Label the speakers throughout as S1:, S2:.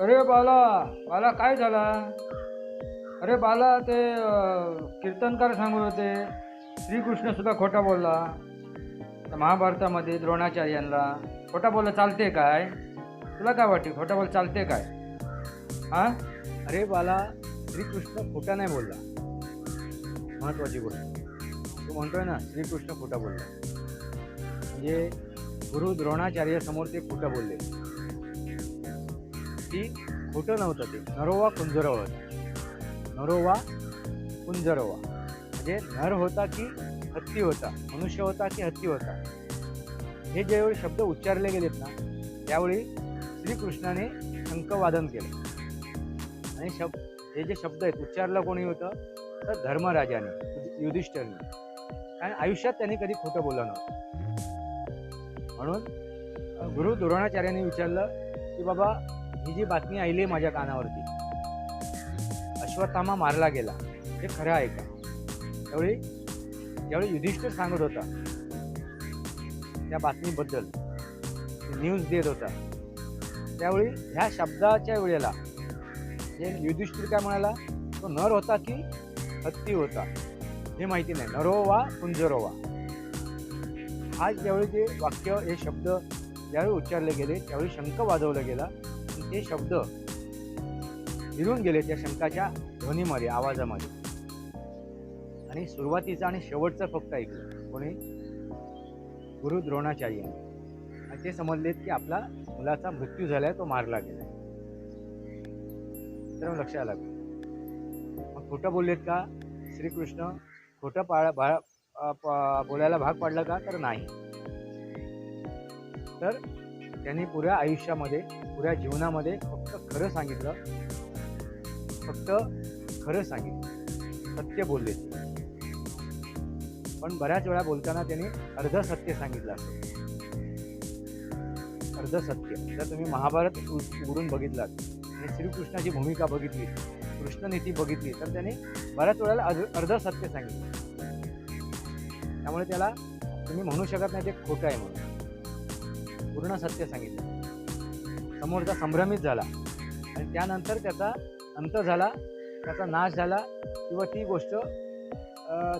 S1: अरे बाला बाला काय झाला? अरे बाला ते कीर्तनकार सांगत होते. श्रीकृष्ण सुद्धा खोटा बोलला. महाभारतामध्ये द्रोणाचार्यांना खोटा बोलला चालते काय? तुला काय वाटते खोटा बोल चालते काय? हा?
S2: अरे बाला श्रीकृष्ण खोटा नाही बोलला. महत्त्वाची गोष्ट. तू म्हणतोय ना श्रीकृष्ण खोटा बोलला. म्हणजे गुरु द्रोणाचार्य समोर ते खोटं बोलले. ती खोटं नव्हतं ते. नरोवा कुंजरवा होता नरोवा कुंजरवा म्हणजे नर होता की हत्ती होता. मनुष्य होता की हत्ती होता. हे ज्यावेळी शब्द उच्चारले गेलेत ना त्यावेळी श्रीकृष्णाने शंखवादन केलं. आणि शब्द हे जे शब्द आहेत उच्चारलं कोणी होतं तर धर्मराजाने म्हणजे युधिष्ठरने. कारण आयुष्यात त्यांनी कधी खोटं बोललं नव्हतं. म्हणून गुरु द्रोणाचार्याने विचारलं की बाबा ही जी बातमी आली आहे माझ्या कानावरती अश्वत्थामा मारला गेला हे खरं आहे का? त्यावेळी ज्यावेळी युधिष्ठिर सांगत होता त्या बातमीबद्दल न्यूज देत होता. त्यावेळी ह्या शब्दाच्या वेळेला जे युधिष्ठिर काय म्हणाला? तो नर होता की हत्ती होता? हे माहिती नाही. नरोवा कुंजरोवा आज ज्यावेळी जे वाक्य हे शब्द ज्यावेळी उच्चारले गेले त्यावेळी शंख वाजवला गेला आणि ते शब्द हिरून गेले त्या शंखाच्या ध्वनीमध्ये आवाजामध्ये. आणि सुरुवातीचं आणि शेवटचा फक्त ऐकलं. कोणी? गुरु द्रोणाचार्य. आणि ते समजलेत की आपला मुलाचा मृत्यू झालाय तो मारला गेलाय तर मग लक्षात आलं मग खोटं बोललेत का? श्रीकृष्ण खोटं पाळ बोलायला भाग पाडलं का? तर नाही. तर त्यांनी पुऱ्या आयुष्यामध्ये पुऱ्या जीवनामध्ये फक्त खरं सांगितलं. फक्त खरं सांगितलं. सत्य बोलले. पण बऱ्याच वेळा बोलताना त्यांनी अर्ध सत्य सांगितलं असतं. अर्ध सत्य. जर तुम्ही महाभारत उघडून बघितलात श्रीकृष्णाची भूमिका बघितली कृष्णनीती बघितली तर त्याने बऱ्याच वेळेला अर्ध- अर्ध सत्य सांगितलं. त्यामुळे त्याला तुम्ही म्हणू शकत नाही ते खोटं आहे म्हणून. पूर्ण सत्य सांगितलं. समोरचा संभ्रमित झाला. आणि त्यानंतर त्याचा अंत झाला त्याचा नाश झाला किंवा ती गोष्ट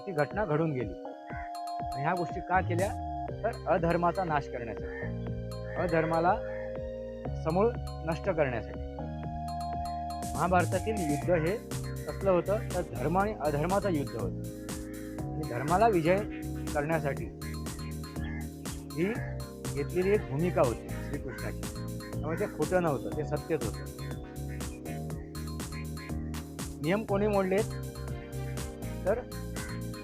S2: ती घटना घडून गेली. आणि ह्या गोष्टी का केल्या? तर अधर्माचा नाश करण्यासाठी. अधर्माला समूळ नष्ट करण्यासाठी. महाभारतातील युद्ध हे कसलं होतं? तर धर्म आणि अधर्माचं युद्ध होतं. आणि धर्माला विजय करण्यासाठी ही घेतलेली एक भूमिका होती श्रीकृष्णाची. त्यामुळे ते खोटं नव्हतं ते सत्यच होतं. नियम कोणी मोडलेत? तर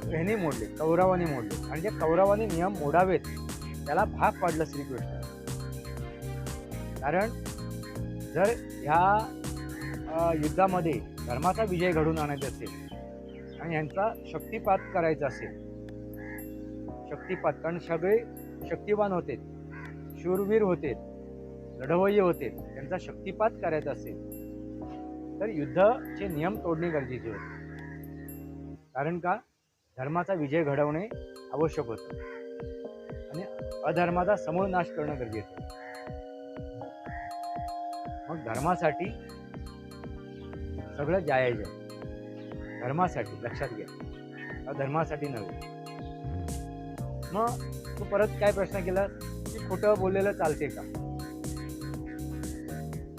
S2: ह्याने मोडले कौरवाने मोडले आणि जे कौरवाने नियम मोडावेत त्याला भाग पाडलं श्रीकृष्ण. कारण जर ह्या युद्धामध्ये धर्माचा विजय घडून आणायचा असेल आणि यांचा शक्तिपात करायचा असेल. शक्तिपात. कारण सगळे शक्तिवान होते. शूरवीर होते. लढवय्ये होते. त्यांचा शक्तिपात करायचा असेल. तर युद्धाचे नियम तोडणे गरजेचे होते. कारण का? धर्माचा विजय घडवणे आवश्यक होतं. आणि अधर्माचा समूळ नाश करणं गरजेचं मग धर्मासाठी सगळं जायज आहे धर्मासाठी लक्षात घ्या. धर्मासाठी नव्हे. मग तू परत काय प्रश्न केला? की खोटं बोललेलं चालते का?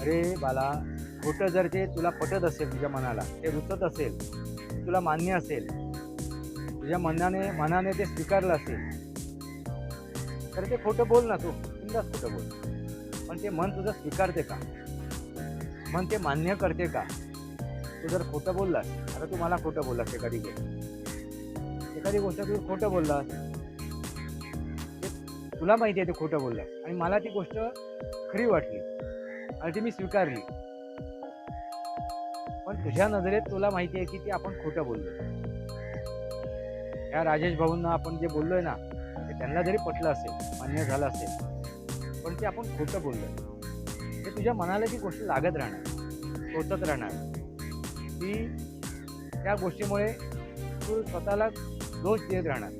S2: अरे बाला खोटं जर ते तुला पटत असेल तुझ्या मनाला ते रुचत असेल तुला मान्य असेल तुझ्या मनाने मनाने ते स्वीकारलं असेल तर ते खोटं बोल ना तू. बिंदास खोटं बोल. पण ते मन तुझं स्वीकारते का? मन ते मान्य करते का? तू जर खोटं बोललास आता तू मला खोटं बोललास एखादी गोष्ट. एखादी गोष्ट तू खोटं बोललास. तुला माहिती आहे ते खोटं बोललास. आणि मला ती गोष्ट खरी वाटली. आणि ती मी स्वीकारली. पण तुझ्या नजरेत तुला माहिती आहे की ती आपण खोटं बोललो. या राजेश भाऊंना आपण जे बोललोय ना ते त्यांना जरी पटलं असेल मान्य झालं असेल पण ते आपण खोटं बोललोय. ते तुझ्या मनाला ती गोष्ट लागत राहणार टोचत राहणार. की त्या गोष्टीमुळे तू स्वतःला दोष देत राहणार.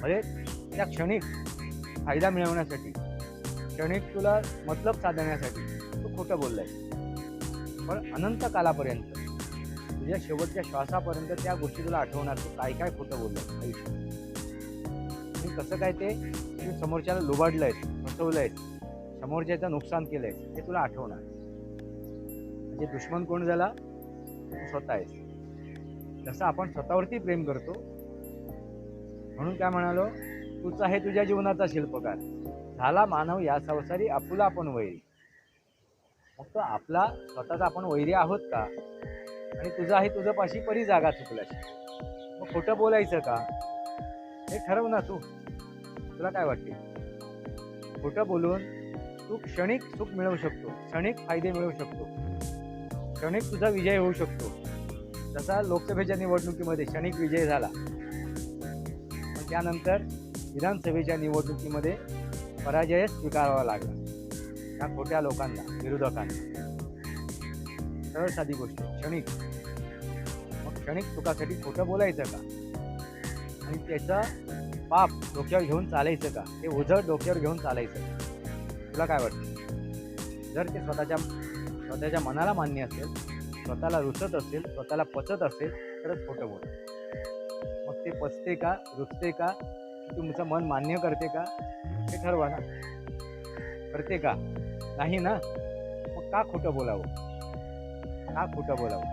S2: म्हणजे त्या क्षणिक फायदा मिळवण्यासाठी क्षणिक तुला मतलब साधण्यासाठी तू खोटं बोललाय. पण अनंत कालापर्यंत तुझ्या शेवटच्या श्वासापर्यंत त्या गोष्टी तुला आठवणार तू काय काय खोटं बोललं आयुष्यात. आणि कसं काय ते तू समोरच्याला लुबाडलंयस आहेत समोरच्याचं नुकसान केलंयस ते तुला आठवणार. म्हणजे दुश्मन कोण झाला? स्वतः आहेस जसं आपण स्वतःवरती प्रेम करतो म्हणून काय म्हणालो तूच आहे तुझ्या जीवनाचा शिल्पकार. झाला मानव या संसारी आपुला आपण वैरी. मग तो आपला स्वतःचा आपण वैरी आहोत का? आणि तुझं आहे तुझं पाशी परी जागा चुकल्याशी. मग खोटं बोलायचं का? हे ठरव ना तू. तुला काय वाटते? खोटं बोलून तू क्षणिक सुख मिळवू शकतो क्षणिक फायदे मिळवू शकतो. क्षणिक तुझा विजय होऊ शकतो. जसा लोकसभेच्या निवडणुकीमध्ये क्षणिक विजय झाला. पण त्यानंतर विधानसभेच्या निवडणुकीमध्ये पराजय स्वीकारावा लागला. त्या खोट्या लोकांना विरोधकांना. सरळ साधी गोष्ट क्षणिक. मग क्षणिक सुखासाठी खोटं बोलायचं का? आणि त्याचा पाप डोक्यावर घेऊन चालायचं का? ते ओझं डोक्यावर घेऊन चालायचं. का तुला काय वाटतं? जर ते स्वतःच्या स्वतःच्या मनाला मान्य असेल स्वतःला रुचत असेल स्वतःला पचत असेल तरच खोटं बोल मग ते पचते का रुचते का तुमचं मन मान्य करते का ते ठरवा ना. करते का? नाही ना मग का खोटं बोलावं? का खोटं बोलावं?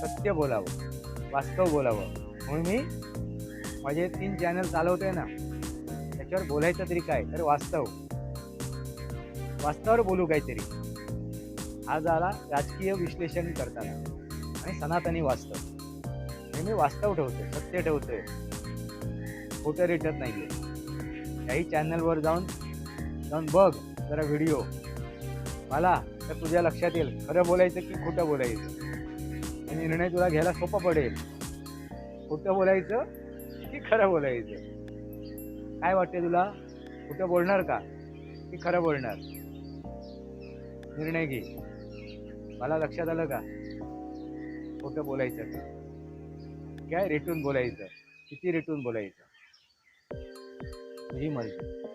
S2: सत्य बोलावं वास्तव बोलावं. म्हणून मी माझे तीन चॅनल चालवतोय ना त्याच्यावर बोलायचं तरी काय? तर वास्तव. वास्तवावर बोलू काहीतरी. आज आला राजकीय विश्लेषण करताना आणि सनातनी वास्तव. नेहमी मी वास्तव ठेवतोय सत्य ठेवतोय. खोटं रेटत नाहीये. काही चॅनलवर जाऊन जाऊन बघ जरा व्हिडिओ मला तर तुझ्या लक्षात येईल. खरं बोलायचं की खोटं बोलायचं? आणि निर्णय तुला घ्यायला सोपं पडेल. खोटं बोलायचं की खरं बोलायचं? काय वाटते तुला? खोटं बोलणार का? की खरं बोलणार? निर्णय घे. मला लक्षात आलं का? खोटं बोलायचं. का काय रेटून बोलायचं? किती रेटून बोलायचं? ही मर्जी.